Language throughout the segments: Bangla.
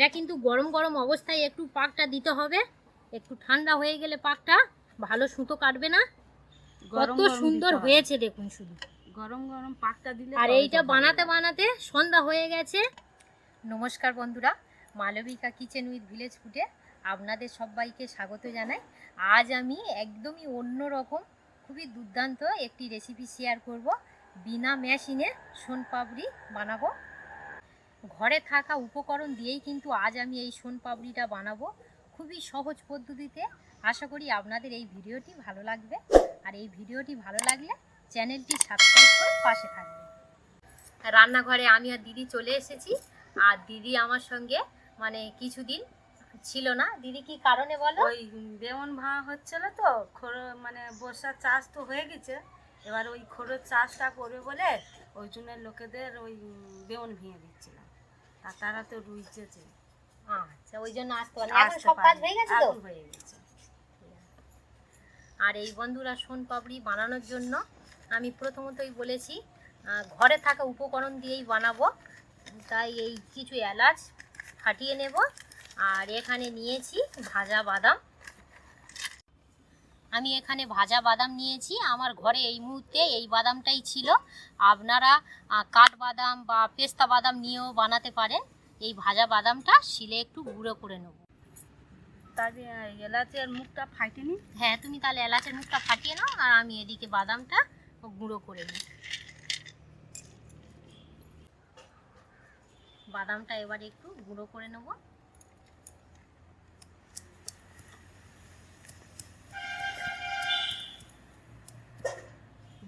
এটা কিন্তু গরম গরম অবস্থায় একটু পাকটা দিতে হবে। একটু ঠান্ডা হয়ে গেলে পাকটা ভালো সুতো কাটবে না। কত সুন্দর হয়েছে দেখুন শুধু। গরম গরম পাকটা দিলে আর এইটা বানাতে বানাতে সন্ধ্যা হয়ে গেছে। নমস্কার বন্ধুরা মালবিকা কিচেন উইথ ভিলেজ ফুটে আপনাদের সবাইকে স্বাগত জানাই। আজ আমি একদমই অন্য রকম খুবই দুর্দান্ত একটি রেসিপি শেয়ার করব। বিনা মেশিনে সোনপাপড়ি বানাবো। ঘরে থাকা উপকরণ দিয়েই কিন্তু আজ আমি এই সোনপাপড়িটা বানাবো। খুবই সহজ পদ্ধতিতে। আশা করি আপনাদের এই ভিডিওটি ভালো লাগবে। আর এই ভিডিওটি ভালো লাগলে চ্যানেলটি সাবস্ক্রাইব করে পাশে থাকবে রান্নাঘরে আমি আর দিদি চলে এসেছি। আর দিদি আমার সঙ্গে মানে কিছুদিন ছিল না। দিদি কি কারণে বলো? ওই বেমন ভাঙা হচ্ছিল তো। খোরো মানে বর্ষার চাষ তো হয়ে গেছে। এবার ওই খোরোর চাষটা করবে বলে ওই জন্য লোকেদের ওই বেমন ভেঙে দিচ্ছিলাম আর তারা তো রুইচেছে আচ্ছা ওই জন্য আসতে পারে এখন সব কাজ হয়ে গেছে তো? হয়ে গেছে। আর এই বন্ধুরা সোন পাপড়ি বানানোর জন্য আমি প্রথমতই বলেছি ঘরে থাকা উপকরণ দিয়েই বানাবো। তাই এই কিছু এলাচ ফাটিয়ে নেব। আর এখানে নিয়েছি ভাজা বাদাম। আমি এখানে ভাজা বাদাম নিয়েছি। আমার ঘরে এই মুহূর্তে এই বাদামটাই ছিল। আপনারা আহ, কাঠবাদাম বা পেস্তা বাদাম নিয়েও বানাতে পারেন। এই ভাজা বাদামটা শিলে একটু গুঁড়ো করে নেব। তারপরে এলাচের মুখটা ফাটেনি হ্যাঁ তুমি তাহলে এলাচের মুখটা ফাটিয়ে নাও আর আমি এদিকে বাদামটা গুঁড়ো করে নিই। বাদামটা এবার একটু গুঁড়ো করে নেব।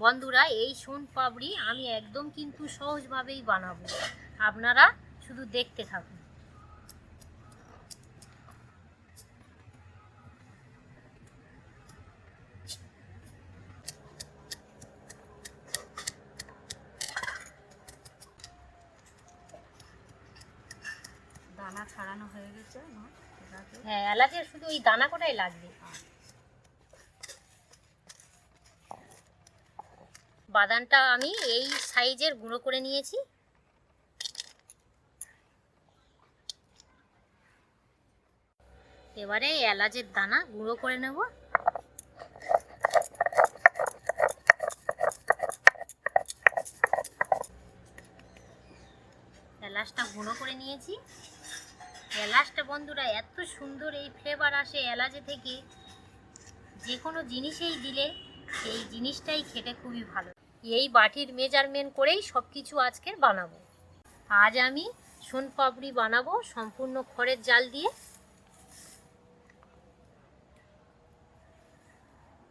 বন্ধুরা এই সোন পাপড়ি আমি একদম কিন্তু সহজভাবেই বানাবো। আপনারা শুধু দেখতে থাকুন। দানা ছাড়ানো হয়ে গেছে হ্যাঁ এলাচের শুধু ওই দানা কটাই লাগবে। বাদামটা আমি এই সাইজের গুঁড়ো করে নিয়েছি। এবারে এলাচের দানা গুঁড়ো করে নেব। এলাচটা গুঁড়ো করে নিয়েছি। এলাচটা বন্ধুরা, এত সুন্দর এই ফ্লেভার আসে এলাচে থেকে। যে কোনো জিনিসেই দিলে, এই জিনিসটাই খেতে খুবই ভালো। এই বাটির মেজারমেন্ট করেই সব কিছু আজকের বানাবো। আজ আমি সোনপাপড়ি বানাবো সম্পূর্ণ খড়ের জাল দিয়ে।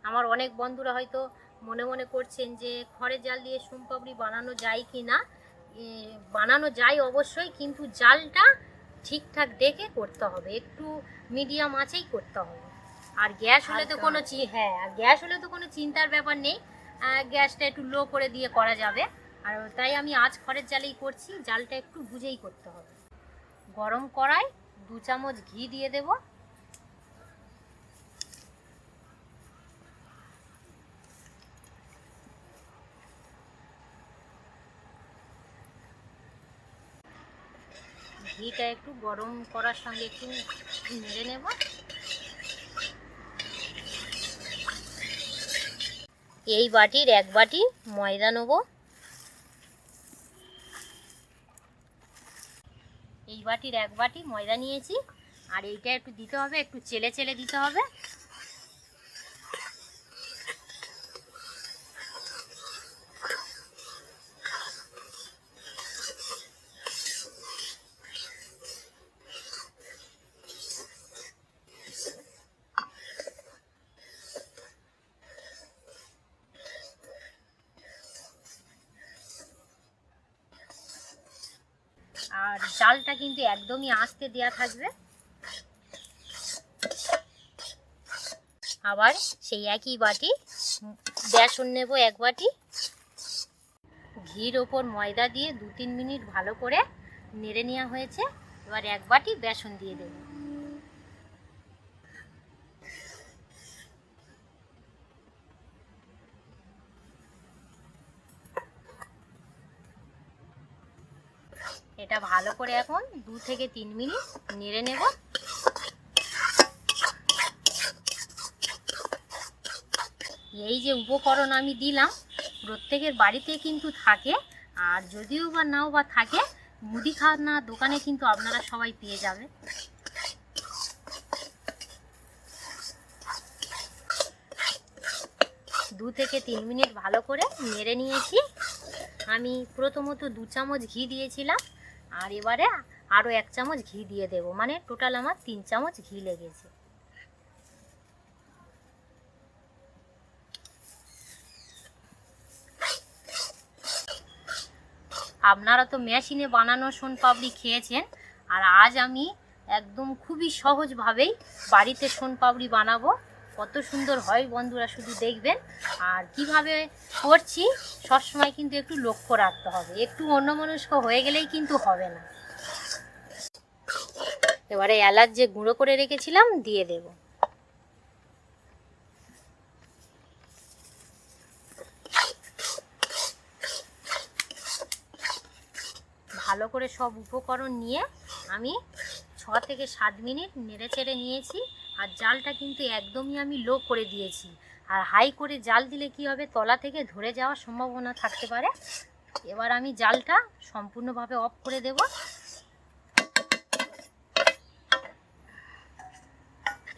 আমার অনেক বন্ধুরা হয়তো মনে মনে করছেন যে খড়ের জাল দিয়ে সোনপাপড়ি বানানো যায় কি না। বানানো যায় অবশ্যই কিন্তু জালটা ঠিকঠাক দেখে করতে হবে। একটু মিডিয়াম আঁচেই করতে হবে। আর গ্যাস হলে তো কোনো চি- হ্যাঁ আর গ্যাস হলে তো কোনো চিন্তার ব্যাপার নেই। গ্যাসটা একটু লো করে দিয়ে করা যাবে। আর তাই আমি আজ খড়ের জালেই করছি, জালটা একটু বুঝেই করতে হবে। গরম কড়াই, দু চামচ ঘি দিয়ে দেব। ঘিটা একটু গরম করার সঙ্গে একটু নেড়ে নেব। এই বাটির এক বাটি ময়দা নেব। এই বাটির এক বাটি ময়দা নিয়েছি। আর এইটা একটু দিতে হবে, একটু চেলে চেলে দিতে হবে আর চালটা কিন্তু একদমই আস্তে দেয়া থাকবে। আবার সেই একই বাটি, বেসন নেব এক বাটি। ঘির ওপর ময়দা দিয়ে দু তিন মিনিট ভালো করে নেড়ে নেওয়া হয়েছে। এবার এক বাটি বেসন দিয়ে দেব। এটা ভালো করে এখন দু থেকে তিন মিনিট নেড়ে নেব। এই যে উপকরণ আমি দিলাম, প্রত্যেকের বাড়িতে কিন্তু থাকে, আর যদিও বা নাও বা থাকে, মুদিখানা দোকানে কিন্তু আপনারা সবাই পেয়ে যাবে দু থেকে তিন মিনিট ভালো করে নেড়ে নিয়েছি। আমি প্রথমত দু চামচ ঘি দিয়েছিলাম। আর এবারে আরও এক চামচ ঘি দিয়ে দেব। মানে টোটাল আমার তিন চামচ ঘি লেগেছে। আপনারা তো মেশিনে বানানো সোনপাপড়ি খেয়েছেন, আর আজ আমি একদম খুবই সহজভাবেই বাড়িতে সোনপাপড়ি বানাবো। কত সুন্দর হয় বন্ধুরা শুধু দেখবেন। আর কীভাবে করছি, সবসময় কিন্তু একটু লক্ষ্য রাখতে হবে। একটু অন্যমনস্ক হয়ে গেলেই কিন্তু হবে না। এবারে এলাচ যে গুঁড়ো করে রেখেছিলাম, দিয়ে দেব। ভালো করে সব উপকরণ নিয়ে আমি ছ থেকে সাত মিনিট নেড়ে চেড়ে নিয়েছি। আর জালটা কিন্তু একদমই আমি লো করে দিয়েছি। আর হাই করে জাল দিলে কি হবে? তলা থেকে ধরে যাওয়ার সম্ভাবনা থাকতে পারে। এবার আমি জালটা সম্পূর্ণভাবে অফ করে দেব।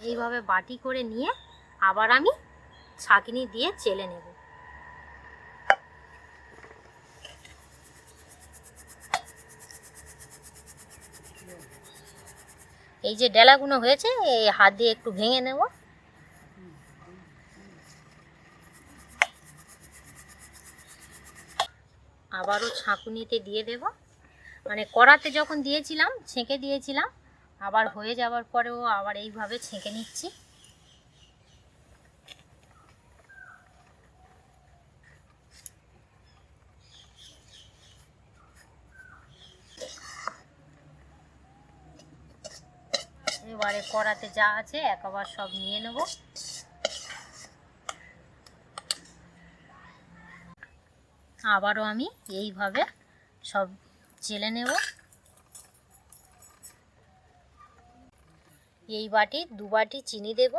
এইভাবে বাটি করে নিয়ে আবার আমি ছাঁকনি দিয়ে চেলে নেব। এই যে ডেলাগুলো হয়েছে, এই হাত দিয়ে একটু ভেঙে নেব। আবারও ছাঁকুনিতে দিয়ে দেব। মানে কড়াতে যখন দিয়েছিলাম, ছেঁকে দিয়েছিলাম, আবার হয়ে যাওয়ার পরেও আবার এইভাবে ছেঁকে নিচ্ছি। এবারে কড়াতে যা আছে একবার সব নিয়ে নেব। আবারও আমি এইভাবে সব জেলে নেব। এই বাটি, দু বাটি চিনি দেব।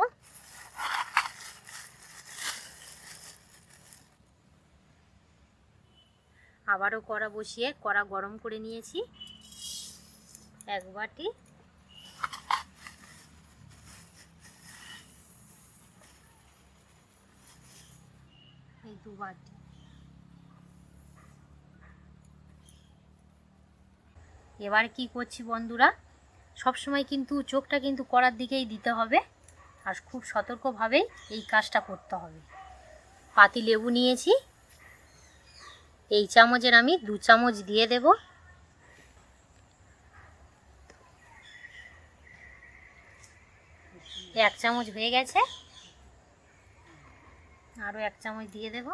আবারও কড়া বসিয়ে, কড়া গরম করে নিয়েছি। এক বাটি এই দু বাটি এবার কি করছি বন্ধুরা? সব সময় কিন্তু চোখটা কিন্তু করার দিকেই দিতে হবে আর খুব সতর্কভাবেই এই কাজটা করতে হবে। পাতি লেবু নিয়েছি। এই চামচের আমি দু চামচ দিয়ে দেব। এক চামচ হয়ে গেছে। আরও এক চামচ দিয়ে দেব।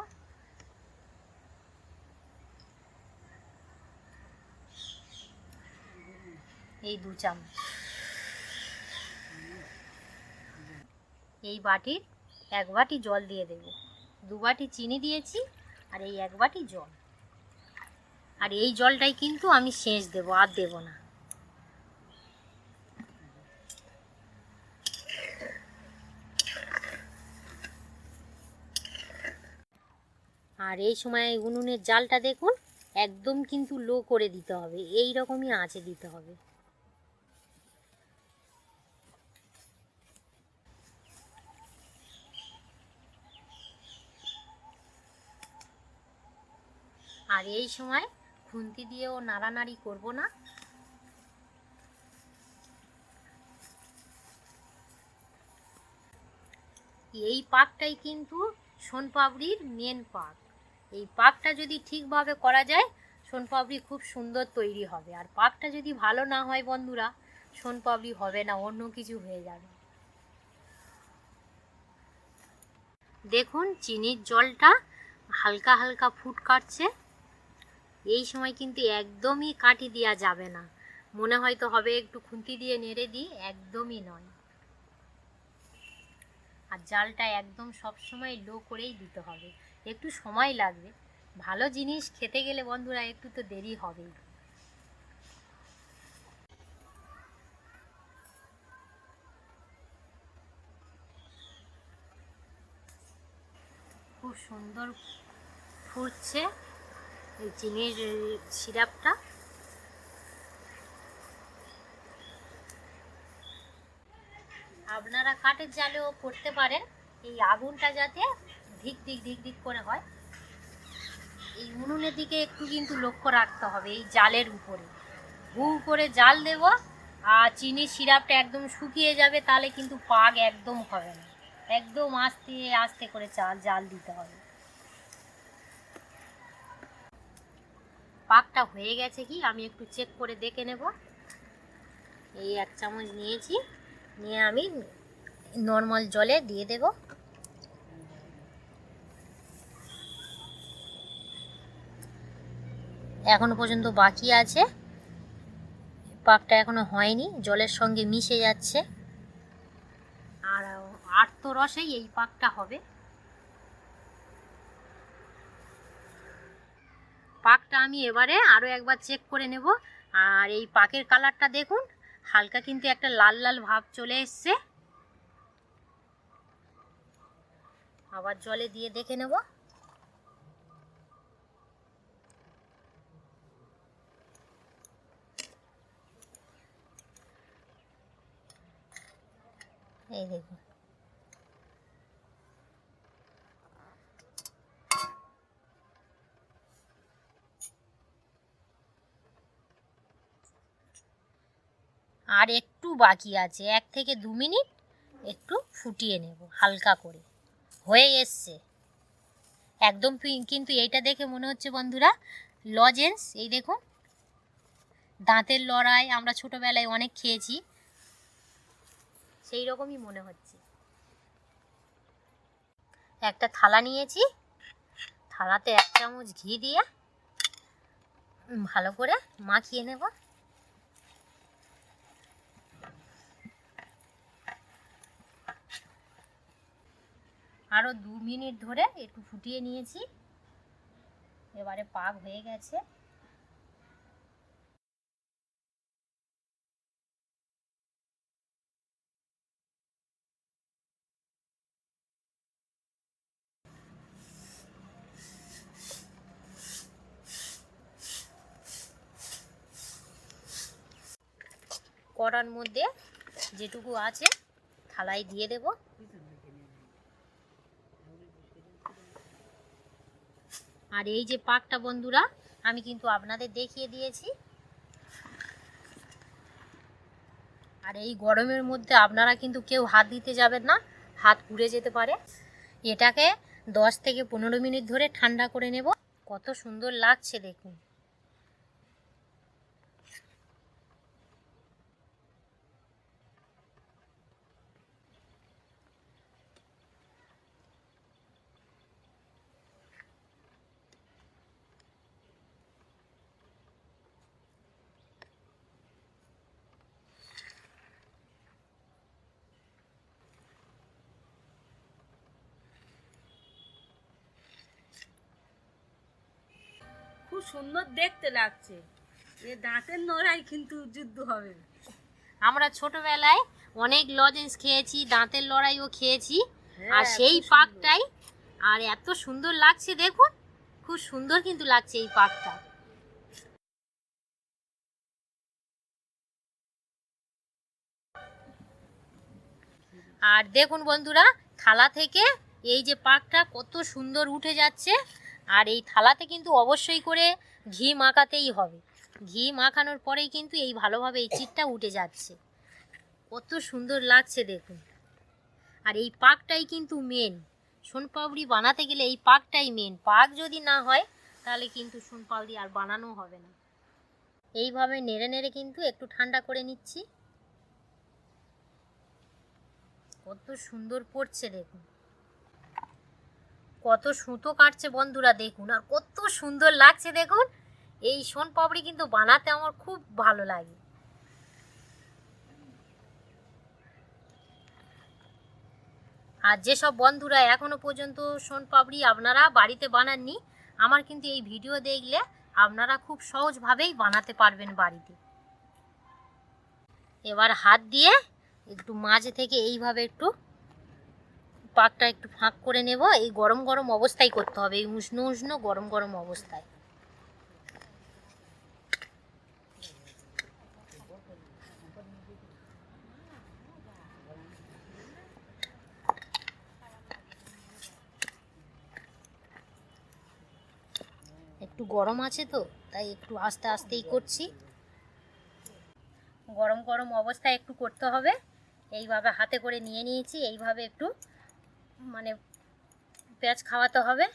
এই দু চামচ। এই বাটির এক বাটি জল দিয়ে দেব। দু বাটি চিনি দিয়েছি আর এই এক বাটি জল। আর এই জলটাই কিন্তু আমি সেচ দেব, আর দেব না। আর এই সময় উনুনের জালটা দেখুন, একদম কিন্তু লো করে দিতে হবে, এই রকমই আঁচে দিতে হবে। আর এই সময় খুন্তি দিয়েও নাড়ানাড়ি করব না। এই পাকটাই কিন্তু সোনপাপড়ির মেন পাক। এই পাকটা যদি ঠিকভাবে করা যায়, সোনপাপড়ি খুব সুন্দর তৈরি হবে। আর পাকটা যদি ভালো না হয় বন্ধুরা, সোনপাপড়ি হবে না, অন্য কিছু হয়ে যাবে। দেখুন, চিনির জলটা হালকা হালকা ফুট কাটছে। এই সময় কিন্তু একদমই কাটি দেওয়া যাবে না। মনে হয়তো হবে একটু খুন্তি দিয়ে নেড়ে দিই, একদমই নয়। আর জালটা একদম সব সময় লো করেই দিতে হবে। একটু সময় লাগবে। ভালো জিনিস খেতে গেলে বন্ধুরা একটু তো দেরি হবেই। খুব সুন্দর ফুটছে এই চিনির সিরাপটা। আপনারা কাঠের জালেও করতে পারেন। এই আগুনটা যাতে ধিক ধিক ধিক ধিক করে হয়। এই উনুনের দিকে একটু কিন্তু লক্ষ্য রাখতে হবে, এই জালের উপরে। হু করে জাল দেব, আর চিনির সিরাপটা একদম শুকিয়ে যাবে, তাহলে কিন্তু পাক একদম হবে না। একদম আস্তে আস্তে করে চাল, জাল দিতে হবে। পাকটা হয়ে গেছে কি? আমি একটু চেক করে দেখে নেব। এই এক চামচ নিয়েছি। নিয়ে আমি নর্মাল জলে দিয়ে দেব। এখনও পর্যন্ত বাকি আছে। পাকটা এখনও হয়নি, জলের সঙ্গে মিশে যাচ্ছে। আর আটতো রসেই এই পাকটা হবে। পাকটা আমি এবারে আরও একবার চেক করে নেব। আর এই পাকের কালারটা দেখুন, হালকা কিন্তু একটা লাল লাল ভাব চলে এসছে। আবার জলে দিয়ে দেখে নেব। এই দেখুন আর একটু বাকি আছে, এক থেকে দু মিনিট একটু ফুটিয়ে নেব, হালকা করে। হয়ে এসছে। একদম কিন্তু এইটা দেখে মনে হচ্ছে বন্ধুরা, লজেন্স, এই দেখুন। দাঁতের লড়াই, আমরা ছোটোবেলায় অনেক খেয়েছি। সেই রকমই মনে হচ্ছে। একটা থালা নিয়েছি। থালাতে এক চামচ ঘি দিয়ে ভালো করে মাখিয়ে নেব। আরও দু মিনিট ধরে একটু ফুটিয়ে নিয়েছি। এবারে পাক হয়ে গেছে। কড়ার মধ্যে যেটুকু আছে থালায় দিয়ে দেব। আর এই যে পাকটা বন্ধুরা, আমি কিন্তু আপনাদের দেখিয়ে দিয়েছি। আর এই গরমের মধ্যে আপনারা কিন্তু কেউ হাত দিতে যাবেন না, হাত পুড়ে যেতে পারে। এটাকে দশ থেকে পনেরো মিনিট ধরে ঠান্ডা করে নেব। কত সুন্দর লাগছে দেখুন। সুন্দর দেখতে লাগছে। এ দাঁতের নড়াই কিন্তু যুদ্ধ হবে। আমরা ছোটবেলায় অনেক লজেন্স খেয়েছি দাঁতের লড়াইও খেয়েছি। হ্যাঁ, আর সেই পাকটাই আর এত সুন্দর লাগছে দেখুন খুব সুন্দর কিন্তু লাগছে এই পাকটা। আর দেখুন বন্ধুরা থালা থেকে এই যে পাকটা কত সুন্দর উঠে যাচ্ছে। আর এই থালাতে কিন্তু অবশ্যই করে ঘি মাখাতেই হবে। ঘি মাখানোর পরেই কিন্তু এই ভালোভাবে এই চিটটা উঠে যাচ্ছে। কত সুন্দর লাগছে দেখুন। আর এই পাকটাই কিন্তু মেন সোনপাপড়ি বানাতে গেলে এই পাকটাই মেন পাক যদি না হয়, তাহলে কিন্তু সোনপাপড়ি আর বানানো হবে না। এইভাবে নেড়ে নেড়ে কিন্তু একটু ঠান্ডা করে নিচ্ছি। কত সুন্দর পড়ছে দেখুন। কত সুতো কাটছে বন্ধুরা দেখুন, আর কত সুন্দর লাগছে দেখুন। এই সোন পাপড়ি কিন্তু বানাতে আমার খুব ভালো লাগে। আর যেসব বন্ধুরা এখনও পর্যন্ত সোন পাপড়ি আপনারা বাড়িতে বানাননি, আমার কিন্তু এই ভিডিও দেখলে আপনারা খুব সহজভাবেই বানাতে পারবেন বাড়িতে। এবার হাত দিয়ে একটু মাঝে থেকে এইভাবে একটু পাকটা একটু ফাঁক করে নেব। এই গরম গরম অবস্থায় করতে হবে। এই উষ্ণ উষ্ণ গরম গরম অবস্থায়। একটু গরম আছে তো, তাই একটু আস্তে আস্তেই করছি। গরম গরম অবস্থায় একটু করতে হবে। এইভাবে হাতে করে নিয়ে নিয়েছি। এইভাবে একটু মানে পেঁয়াজ খাওয়াতে হবে।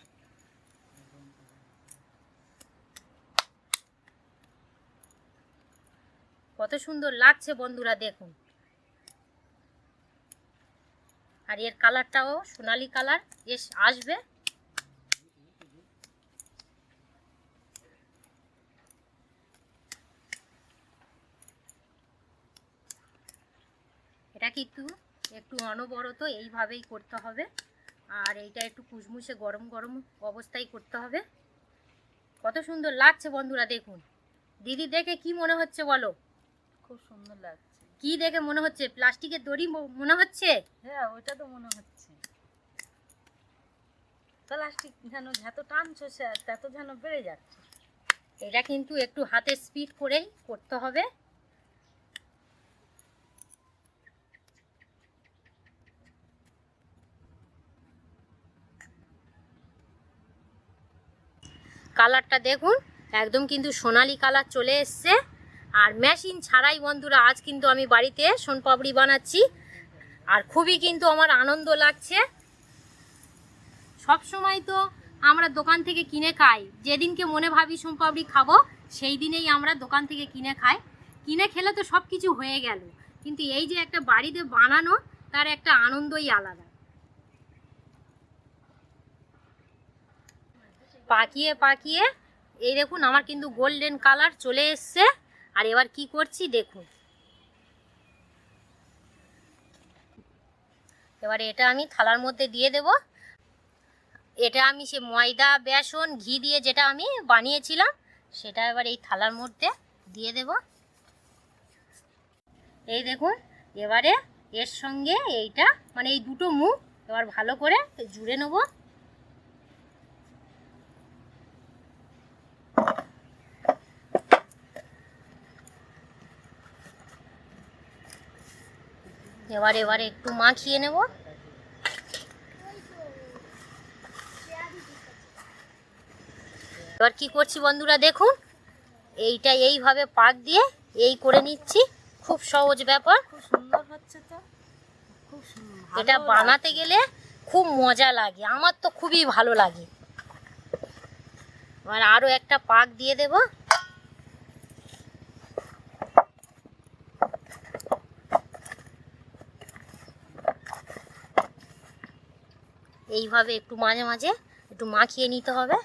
কত সুন্দর লাগছে বন্ধুরা, দেখুন। আর এর কালারটাও সোনালি কালার এস আসবে। এটা কিন্তু একটু অনবরত এইভাবেই করতে হবে। আর এইটা একটু কুচমুচে গরম গরম অবস্থায় করতে হবে। কত সুন্দর লাগছে বন্ধুরা দেখুন। দিদি দেখে কি মনে হচ্ছে বলো? খুব সুন্দর লাগছে। কি দেখে মনে হচ্ছে? প্লাস্টিকের দড়ি মনে হচ্ছে? হ্যাঁ ওইটা তো মনে হচ্ছে। প্লাস্টিক যেন যত টানছো তত যেন বেড়ে যাচ্ছে। এটা কিন্তু একটু হাতে স্পিড করেই করতে হবে। কালারটা দেখুন, একদম কিন্তু সোনালি কালার চলে এসছে। আর মেশিন ছাড়াই বন্ধুরা, আজ কিন্তু আমি বাড়িতে সোনপাপড়ি বানাচ্ছি। আর খুবই কিন্তু আমার আনন্দ লাগছে। সব সময় তো আমরা দোকান থেকে কিনে খাই। যেদিনকে মনে ভাবি সোনপাপড়ি খাব, সেই দিনেই আমরা দোকান থেকে কিনে খাই। কিনে খেলে তো সব কিছু হয়ে গেল। কিন্তু এই যে একটা বাড়িতে বানানো, তার একটা আনন্দই আলাদা। পাকিয়ে পাকিয়ে, এই দেখুন আমার কিন্তু গোল্ডেন কালার চলে এসছে। আর এবার কি করছি দেখুন। এবারে এটা আমি থালার মধ্যে দিয়ে দেব। এটা আমি সে ময়দা, বেসন, ঘি দিয়ে যেটা আমি বানিয়েছিলাম, সেটা এবার এই থালার মধ্যে দিয়ে দেব। এই দেখুন, এবারে এর সঙ্গে এইটা মানে এই দুটো মুখ এবার ভালো করে জুড়ে নেব। এবার এবারে একটু মাখিয়ে নেব। এবার কি করছি বন্ধুরা দেখুন। এইটা এইভাবে পাক দিয়ে এই করে নিচ্ছি। খুব সহজ ব্যাপার। সুন্দর হচ্ছে তো। খুব এটা বানাতে গেলে খুব মজা লাগে। আমার তো খুবই ভালো লাগে। এবার আরও একটা পাক দিয়ে দেব। এইভাবে একটু মাঝে মাঝে একটু মাখিয়ে নিতে হবে।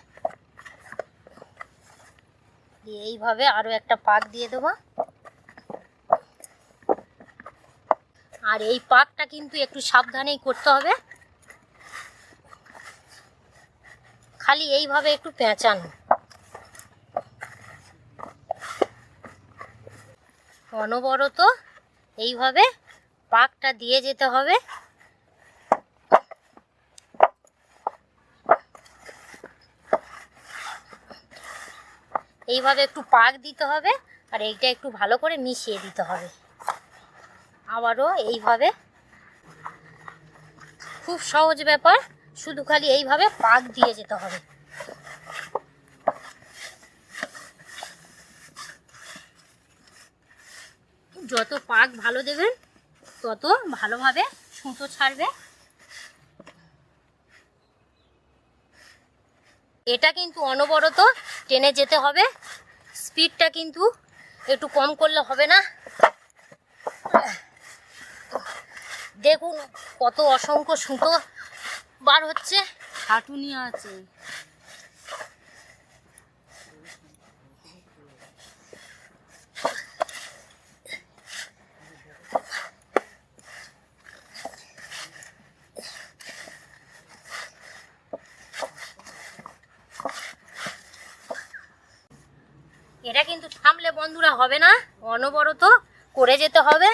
দিয়ে এইভাবে আরও একটা পাক দিয়ে দেবো। আর এই পাকটা কিন্তু একটু সাবধানেই করতে হবে। খালি এইভাবে একটু পেঁচানো। অনবরত এইভাবে পাকটা দিয়ে যেতে হবে। এইভাবে একটু পাক দিতে হবে আর এইটা একটু ভালো করে মিশিয়ে দিতে হবে। আবারও এইভাবে খুব সহজ ব্যাপার, শুধু খালি এইভাবে পাক দিয়ে যেতে হবে। যত পাক ভালো দেবেন, তত ভালোভাবে সুতো ছাড়বে। এটা কিন্তু অনবরত টেনে যেতে হবে। স্পিডটা কিন্তু একটু কম করলে হবে না। দেখুন কত অসংখ্য সুতো বার হচ্ছে। হাঁটুনি আছে এটা কিন্তু থামলে বন্ধুরা হবে না অনবরত করে যেতে হবে।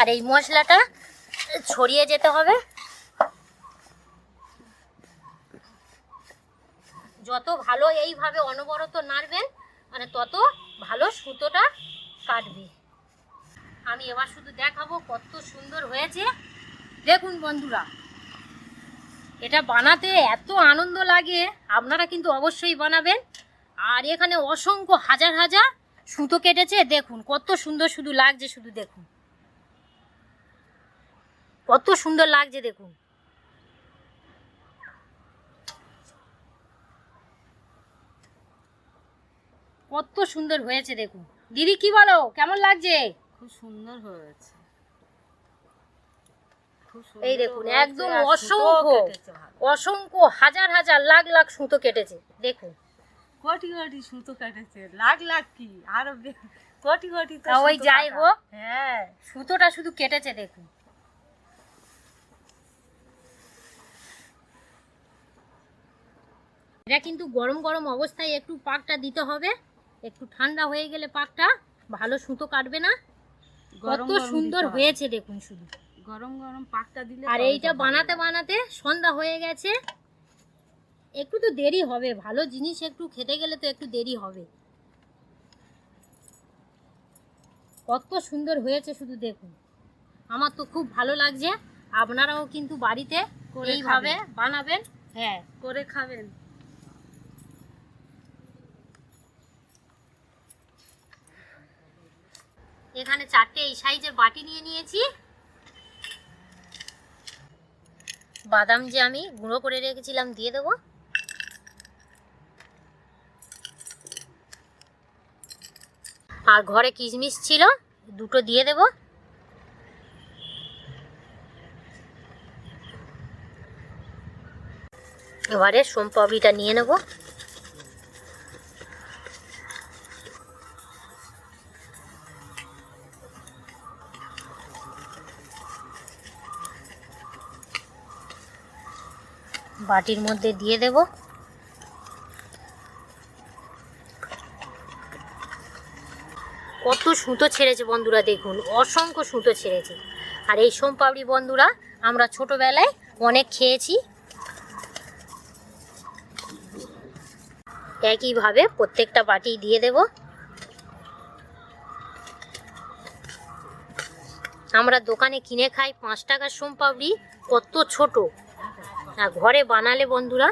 আর এই মশলাটা ছড়িয়ে যেতে হবে। যত ভালো এইভাবে অনবরত নাড়বেন মানে তত ভালো সুতোটা কাটবে। আমি এবার শুধু দেখাবো কত সুন্দর হয়েছে। দেখুন বন্ধুরা, এটা বানাতে এত আনন্দ লাগে। আপনারা কিন্তু অবশ্যই বানাবেন। আর এখানে অসংখ্য হাজার হাজার সুতো কেটেছে দেখুন কত সুন্দর শুধু লাগছে শুধু দেখুন। কত সুন্দর লাগছে দেখুন। কত সুন্দর হয়েছে দেখুন। দিদি কি বলো? কেমন লাগছে? খুব সুন্দর হয়েছে। এই দেখুন, একদম অসংখ্য। অসংখ্য হাজার হাজার লাখ লাখ সুতো কেটেছে দেখুন। কোটি কোটি সুতো কেটেছে? লাখ লাখ কি? আরও কোটি কোটি তো ওই যাই। হোক হ্যাঁ। সুতোটা শুধু কেটেছে দেখুন। এটা কিন্তু গরম গরম অবস্থায় একটু পাকটা দিতে হবে। একটু ঠান্ডা হয়ে গেলে পাকটা ভালো সুতো কাটবে না। কত সুন্দর হয়েছে দেখুন শুধু। গরম গরম পাকটা দিলে আর এইটা বানাতে বানাতে সন্ধ্যা হয়ে গেছে। একটু তো দেরি হবে ভালো জিনিস একটু খেতে গেলে তো একটু দেরি হবে। কত সুন্দর হয়েছে শুধু দেখুন। আমার তো খুব ভালো লাগছে আপনারাও কিন্তু বাড়িতে এইভাবে বানাবেন। হ্যাঁ। করে খাবেন। এখানে চারটে এই সাইজের বাটি নিয়ে নিয়েছি। বাদাম যে আমি গুঁড়ো করে রেখেছিলাম দিয়ে দেবো। আর ঘরে কিশমিশ ছিল, দুটো দিয়ে দেব। এবারে সোমপাপড়িটা নিয়ে নেব। বাটির মধ্যে দিয়ে দেব কত সুতো ছেড়েছে বন্ধুরা, দেখুন, অসংখ্য সুতো ছেড়েছে। আর এই সোমপাপড়ি বন্ধুরা, আমরা ছোটবেলায় অনেক খেয়েছি। একইভাবে প্রত্যেকটা বাটি দিয়ে দেব। আমরা দোকানে কিনে খাই পাঁচ টাকার সোমপাপড়ি কত ছোট। আর ঘরে বানালে বন্ধুরা,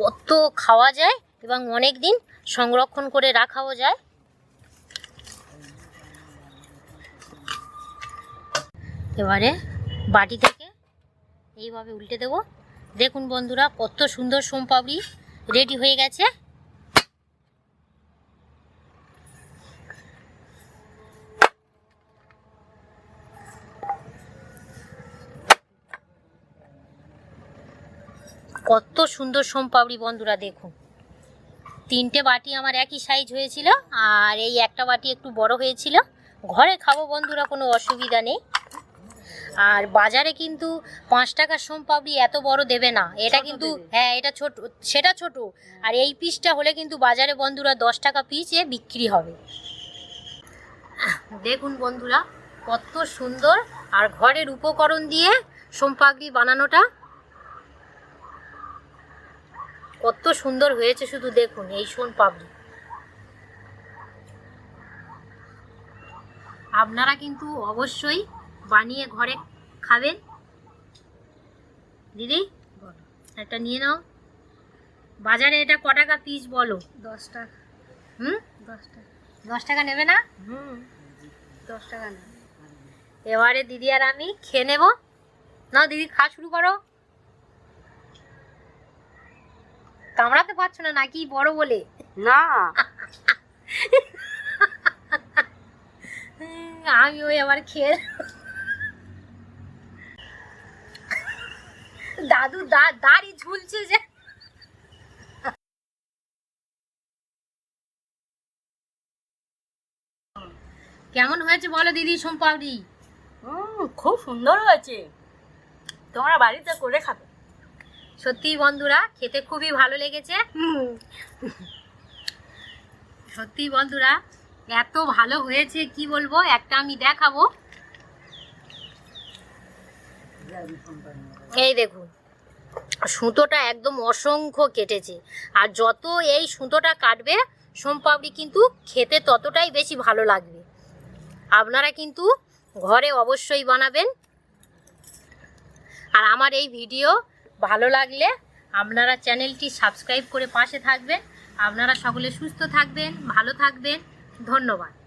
কত খাওয়া যায় এবং অনেক দিন সংরক্ষণ করে রাখাও যায়। এবারে বাটি থেকে এইভাবে উল্টে দেব। দেখুন বন্ধুরা, কত সুন্দর সোমপাপড়ি রেডি হয়ে গেছে। কত সুন্দর সোমপাপড়ি বন্ধুরা, দেখুন। তিনটে বাটি আমার একই সাইজ হয়েছিল, আর এই একটা বাটি একটু বড় হয়েছিল। ঘরে খাব বন্ধুরা, কোনো অসুবিধা নেই। আর বাজারে কিন্তু পাঁচ টাকার সোমপাপড়ি এত বড় দেবে না। এটা কিন্তু হ্যাঁ এটা ছোট সেটা ছোট। আর এই পিসটা হলে কিন্তু বাজারে বন্ধুরা দশ টাকা পিসে বিক্রি হবে। দেখুন বন্ধুরা কত সুন্দর। আর ঘরের উপকরণ দিয়ে সোমপাপড়ি বানানোটা কত সুন্দর হয়েছে শুধু দেখুন এই সোন পাপড়ি আপনারা কিন্তু অবশ্যই বানিয়ে ঘরে খাবেন? দিদি একটা নিয়ে নাও। বাজারে এটা ক টাকা পিস বলো? দশ টাকা। হুম? দশ টাকা। দশ টাকা নেবে না? হুম। দশ টাকা নেবে। এবারে দিদি আর আমি খেয়ে নেব। না দিদি খাওয়া শুরু করো। কামড়াতে পারছ না নাকি? বড় বলে। না। আমি ওই আবার খেয়ে দাদু দা দাড়ি ঝুলছে যে। কেমন হয়েছে বলো দিদি সোমপাপড়ি হুম খুব সুন্দর হয়েছে। তোমরা বাড়িতে করে খাবে। সত্যি বন্ধুরা খেতে খুবই ভালো লেগেছে। সত্যি বন্ধুরা এত ভালো হয়েছে কি বলব? একটা আমি দেখাবো। এই দেখুন, সুতোটা একদম অসংখ্য কেটেছে। আর যত এই সুতোটা কাটবে সোমপাপড়ি কিন্তু খেতে ততটাই বেশি ভালো লাগবে। আপনারা কিন্তু ঘরে অবশ্যই বানাবেন। আর আমার এই ভিডিও ভালো লাগলে আপনারা চ্যানেলটি সাবস্ক্রাইব করে পাশে থাকবেন। আপনারা সকলে সুস্থ থাকবেন, ভালো থাকবেন। ধন্যবাদ।